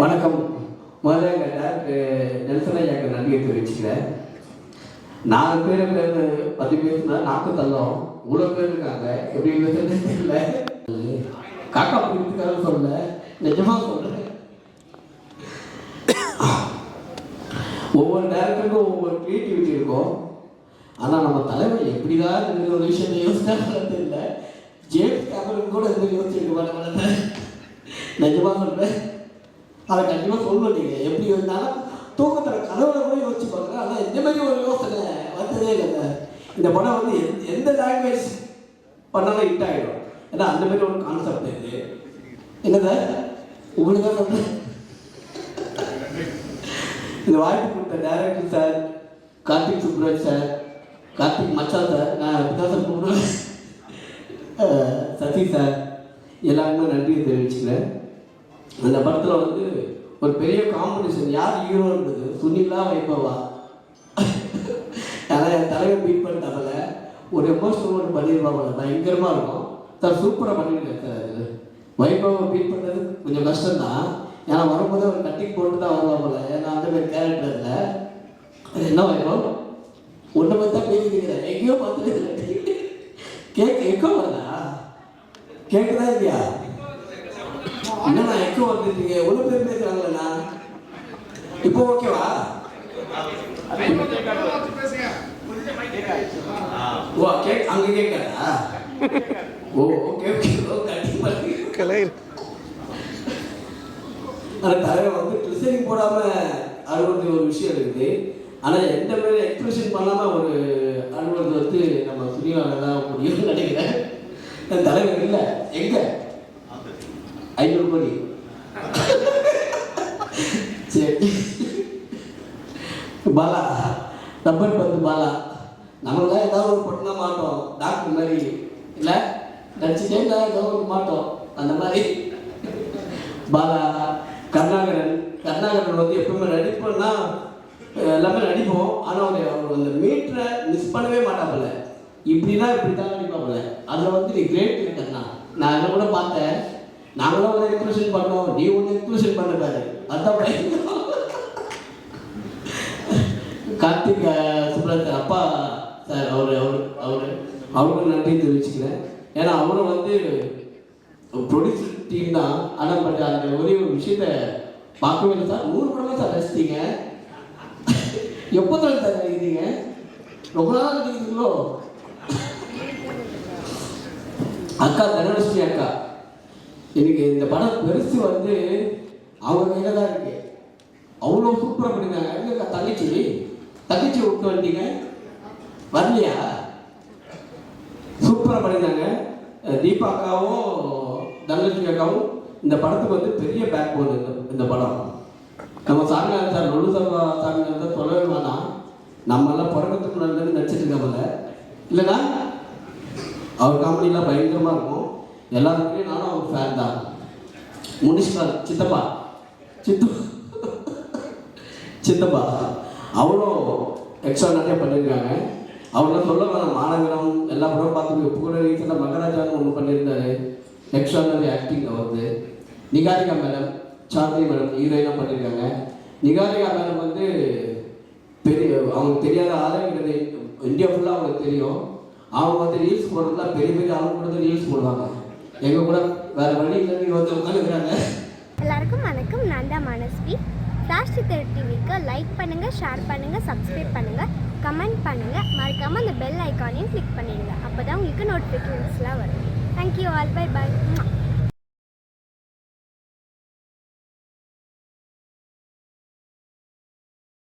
வணக்கம். முதல்ல எங்கள் டேரக்டர் நெல்சன் ஐயாக்கு நன்றியை தெரிவிச்சுக்கிறேன் நாலு பேர் பேர் பத்து பேர் நாக்கு தள்ளோம். இவ்வளோ பேர் இருக்காங்க. எப்படி தெரியல. காக்கா பிடிக்காத சொல்ல நிஜமா சொல்றேன். ஒவ்வொரு நேரத்துக்கும் ஒவ்வொரு கிரியேட்டிவிட்டி இருக்கும். ஆனால் நம்ம தலைவர் எப்படிதான் இந்த ஒரு விஷயத்தை யோசிச்சாலும் தெரியல. ஜேம்ஸ் கேமரன் கூட இந்த யோசிச்சிருக்க மாட்டேன் நிஜமா சொல்றேன். அதை கண்டிப்பாக சொல்லணும் நீங்கள் எப்படி இருந்தாலும் தூக்கத்தில் கனவுல கூட யோசிச்சு பார்க்குறேன் ஆனால் இந்த மாதிரி ஒரு யோசனை வந்ததே இல்லைங்க இந்த படம் வந்து எந்த எந்த லாங்குவேஜ் பண்ணாலும் ஹிட் ஆகிடும் ஏன்னா அந்த மாதிரி ஒரு கான்செப்ட் இது. என்னது? உங்களுக்கு தான் இந்த வாய்ப்பு கொடுத்த director sir Karthik Subbaraj sir Karthik மச்சா சார் நான் அப்படிதான் கூப்பிடுவேன். சசி சார் எல்லாருக்கும் நன்றியை தெரிவிச்சுக்கிறேன். அந்த படத்தில் வந்து ஒரு பெரிய காம்படிஷன் யார் ஹீரோன்றது சுனிலா வைபவா? ஆனால் என் தலைவர் பீட் பண்ணிட்டாங்கல்ல ஒரு எமோஷனல் ஒன்று பண்ணியிருப்பாங்க பயங்கரமாக இருக்கும். சார் சூப்பராக பண்ணிட்டு சார் அது பீட் பண்ணுறது கொஞ்சம் கஷ்டம்தான். ஏன்னா வரும்போது ஒரு கட்டிங் போட்டு தான் வருவாங்கல்ல ஏன்னா அந்த மாதிரி கேரக்டர் இல்லை. அது என்ன வைபவம்? ஒன்று பற்றி தான் பேசிக்கிறேன் எங்கேயோ பார்த்துட்டு கேட்க எக்கோ வருதா? கேட்குதா இல்லையா? என்னண்ணா எக்கோ வந்துருக்கீங்க எவ்வளோ பேர் பேசுகிறாங்களண்ணா இப்போ ஓகேவா? ஓ கே அங்கே கேட்காதா ஓ ஓகே கலை ஆனால் தலைவர் வந்து ட்ரெஸ்ஸிங் போடாமல் அழுவது ஒரு விஷயம் இருக்குது. ஆனால் எந்த மாதிரி எக்ஸ்பிரஷன் பண்ணாமல் ஒரு அழுவது வந்து நம்ம சுனியால தான் முடியும்னு நினைக்கிறேன். தலைவர் இல்லை. எங்க? ஐநூறு கோடி. சரி. பாலா ரப்பர் பந்து பாலா. நம்மளாம் ஏதாவது ஒரு பொண்ணா மாட்டோம். டாக்டர் மாதிரி. இல்லை? நடிச்சுட்டே தான் ஏதாவது ஒரு மாட்டோம். அந்த மாதிரி. பாலா கருணாகரன். கருணாகரன் வந்து எப்பவுமே நடிப்போம்னா எல்லாமே நடிப்போம். ஆனால் அவர் அவர் அந்த மீட்டரை மிஸ் பண்ணவே மாட்டாப்புல இப்படிதான் இப்படி தான் நடிப்பாப்புல அதில் வந்து நீ கிரேட் இருக்கண்ணா நான் அதை கூட பார்த்தேன். நாங்களும் ஒரு எக்ஸ்பிரஷன் பண்ணோம். நீ ஒன்று எக்ஸ்பிரஷன் பண்ண பாரு அதான் கார்த்திக் சுப்ரத் அப்பா சார் அவர் அவர் அவர் அவருக்கு நன்றி தெரிவிச்சுக்கிறேன். ஏன்னா அவரும் வந்து ப்ரொடியூசர் டீம் தான். ஆனால் பட் அந்த ஒரே ஒரு விஷயத்த பார்க்கவே இல்லை சார். நூறு படமே சார் ரசித்தீங்க எப்போ தான் சார் எழுதிங்க ரொம்ப நாள் நடிக்கிறீங்களோ அக்கா தனலட்சுமி அக்கா. எனக்கு இந்த படம் பெருசு வந்து அவங்க கையில தான் இருக்கு. அவ்வளோ சூப்பராக பண்ணிருந்தாங்க. எங்க தங்கச்சி. தங்கச்சி விட்டு வந்தீங்க வரலையா? சூப்பராக பண்ணியிருந்தாங்க தீபா அக்காவும் தனலட்சுமி அக்காவும் இந்த படத்துக்கு வந்து பெரிய பேக் போன் இந்த இந்த படம். நம்ம சாமிநாதன் சார் நொழு சர்வா சாமிநாதன் சார் சொல்லவே வேணாம். நம்மெல்லாம் பிறக்கத்துக்கு பிறக்கிறதுக்கு முன்னாடி நடிச்சிட்டு இருக்காமல இல்லைன்னா அவர் காமெடிலாம் பயங்கரமாக இருக்கும். எல்லாருக்குமே நானும் அவர் ஃபேன் தான். முனிஷ்கர் சித்தப்பா. சித்து சித்தப்பா. அவ்வளோ எக்ஸ்ட்ரா நிறைய பண்ணியிருக்காங்க அவங்கள சொல்ல வேணாம் மாநகரம் எல்லா படம் பார்த்து புகழ கூட ரீசெண்டாக மகராஜான்னு ஒன்று பண்ணியிருந்தாரு எக்ஸ்ட்ரா நிறைய ஆக்டிங் அவருது. நிகாரிகா மேடம் சாந்தி மேடம் ஹீரோயினாக பண்ணியிருக்காங்க நிகாரிகா மேடம் வந்து பெரிய அவங்களுக்கு தெரியாத ஆளே கிடையாது இந்தியா ஃபுல்லாக அவங்களுக்கு தெரியும். அவங்க வந்து ரீல்ஸ் போடுறதுல பெரிய பெரிய அவங்க கூட ரீல்ஸ் போடுவாங்க. எங்க கூட வேற வழி இல்லை நீங்க வந்து உட்காந்துக்கிறாங்க எல்லாருக்கும் வணக்கம். நான் தான் மனஸ்வி. ஃப்ளாஷ் சித்தர் டிவிக்கு லைக் பண்ணுங்கள் ஷேர் பண்ணுங்கள் சப்ஸ்கிரைப் பண்ணுங்கள் கமெண்ட் பண்ணுங்கள் மறக்காமல் அந்த பெல் ஐக்கானையும் கிளிக் பண்ணிடுங்க. அப்போ தான் உங்களுக்கு நோட்டிஃபிகேஷன்ஸ்லாம் வரும். Thank you all by by